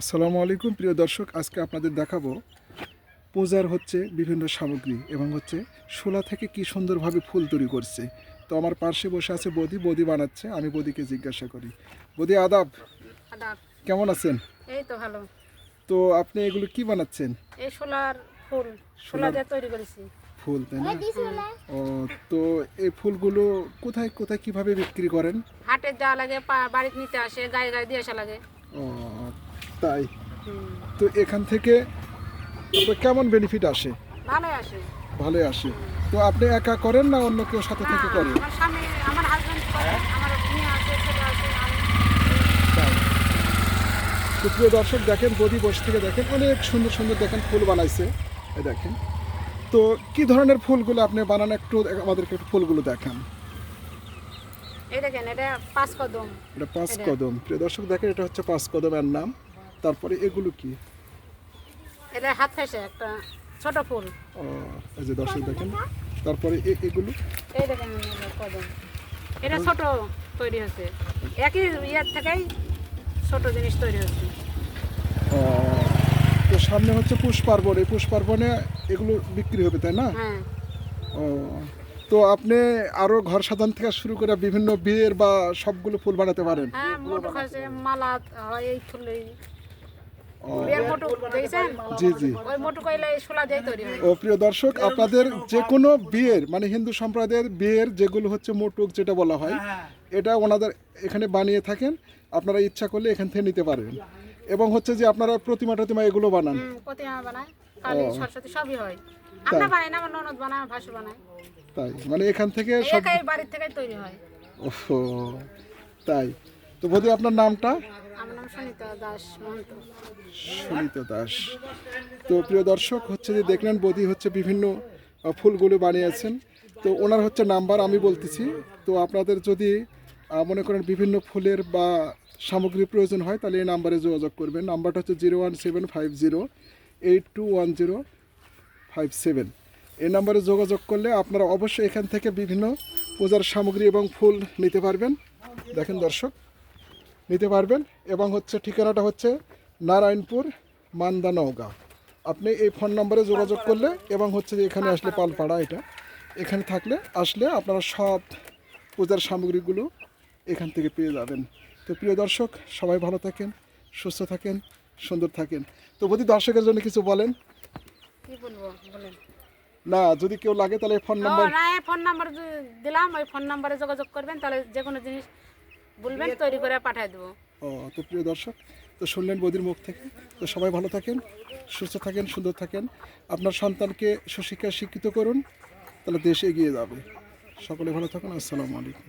আসসালামু আলাইকুম প্রিয় দর্শক। আজকে আপনাদের দেখাবো পূজার হচ্ছে বিভিন্ন সামগ্রী এবং হচ্ছে শোলা থেকে কি সুন্দরভাবে ফুল তৈরি করছে। তো আমার পার্শ্বে বসে আছে বদি। বদি বানাচ্ছে। আমি বদিকে জিজ্ঞাসা করি। বদি আদাব? আদাব। কেমন আছেন? এই তো ভালো। তো আপনি এগুলো কি বানাচ্ছেন? এই সোলার ফুল। সোলার- দিয়ে তৈরি করেছি। ফুল তাই না? ও তো এই ফুলগুলো কোথায় কোথায় কীভাবে বিক্রি করেন? হাটে যাওয়া লাগে বাড়িতে নিতে আসে গায়ে গায়ে দিয়ে আসা লাগে। ও তাই। তো এখান থেকে কেমন বেনিফিট আসে? ভালোই আসে। ভালোই আসে। তো আপনি একা করেন না অন্য কেউ সাথে থেকে করেন? আমার স্বামী আমার হাজবেন্ড করে আমার মেয়ে আছে ছেলে আছে তাই। তো প্রিয় দর্শক দেখেন বদি বসে থেকে দেখেন অনেক সুন্দর সুন্দর দেখেন ফুল বানাইছে। দেখেন। তো কি ধরনের ফুলগুলো আপনি বানান? একটু আমাদেরকে একটু ফুলগুলো দেখান। এই দেখেন এটা পাঁচ কদম। এটা পাঁচ কদম। প্রিয় দর্শক দেখেন এটা হচ্ছে পাঁচ কদমের নাম। তারপরে এগুলো কি? এটা হাত ফেসে একটা ছোট ফুল। ও, এই যে দর্শক দেখেন তারপরে এগুলো? এই দেখেন এটা কদম। এটা ছোট তৈরি হচ্ছে একই ইয়ার থেকেই ছোট জিনিস তৈরি হচ্ছে ও, তো সামনে হচ্ছে পুষ পার্বণ এই পুষ পার্বণে এগুলো বিক্রি হবে তাই না? হ্যাঁ। ও তো আপনি আরও ঘর সাজান থেকে শুরু করে বিভিন্ন বিয়ের বা সবগুলো ফুল বানাতে পারেন। হ্যাঁ মোটু মালা হয় এই ফুলেই ও, বিয়ের মোটু দেখেছেন জি জি। হয়। ও প্রিয় দর্শক আপনাদের যে কোনো বিয়ের মানে হিন্দু সম্প্রদায়ের বিয়ের যেগুলো হচ্ছে মোটুক যেটা বলা হয় এটা ওনাদের এখানে বানিয়ে থাকেন আপনারা ইচ্ছা করলে এখান থেকে নিতে পারবেন এবং হচ্ছে যে আপনারা প্রতিমা টতিমা এগুলো বানান। হুম, প্রতিমা বানায় কালী ও। সরস্বতী সবই হয়। আমরা বানাই না আমার ননদ বানায় আমার ভাসু বানায়। তাই মানে এখান থেকে সব বাড়ির থেকে তৈরি হয়। ওহো তাই। তো বোধহয় আপনার নামটা? দাস সুনীত দাস। তো প্রিয় দর্শক, হচ্ছে যে দেখলেন বদি হচ্ছে বিভিন্ন ফুলগুলো বানিয়েছেন। তো ওনার হচ্ছে নাম্বার আমি বলতেছি। তো আপনাদের যদি মনে করেন বিভিন্ন ফুলের বা সামগ্রী প্রয়োজন হয়, তাহলে এই নাম্বারে যোগাযোগ করবেন। নাম্বারটা হচ্ছে zero one seven five zero eight two one zero five seven. এই নাম্বারে যোগাযোগ করলে আপনারা অবশ্যই এখান থেকে বিভিন্ন পূজার সামগ্রী এবং ফুল নিতে পারবেন। দেখেন দর্শক। নিতে পারবেন এবং হচ্ছে ঠিকানাটা হচ্ছে নারায়ণপুর মান্দা নওগাঁ। আপনি এই ফোন নম্বরে যোগাযোগ করলে এবং হচ্ছে যে এখানে আসলে পালপাড়া এটা এখানে থাকলে আসলে আপনারা সব পূজার সামগ্রীগুলো এখান থেকে পেয়ে যাবেন। তো প্রিয় দর্শক সবাই ভালো থাকেন সুস্থ থাকেন সুন্দর থাকেন। তো যদি দর্শকের জন্য কিছু বলেন? কি বলব? বলেন। না যদি কেউ লাগে তাহলে ফোন নাম্বার ফোন নাম্বার দিলাম ওই ফোন নাম্বারে যোগাযোগ করবেন তাহলে যে কোনো জিনিস বলবেন তৈরি করে পাঠিয়ে দেবো। ও তো প্রিয় দর্শক তো শুনলেন বদির মুখ থেকে। তো সবাই ভালো থাকেন সুস্থ থাকেন সুন্দর থাকেন। আপনার সন্তানকে সুশিক্ষায় শিক্ষিত করুন তাহলে দেশ এগিয়ে যাবে। সকলে ভালো থাকুন আসসালামু আলাইকুম।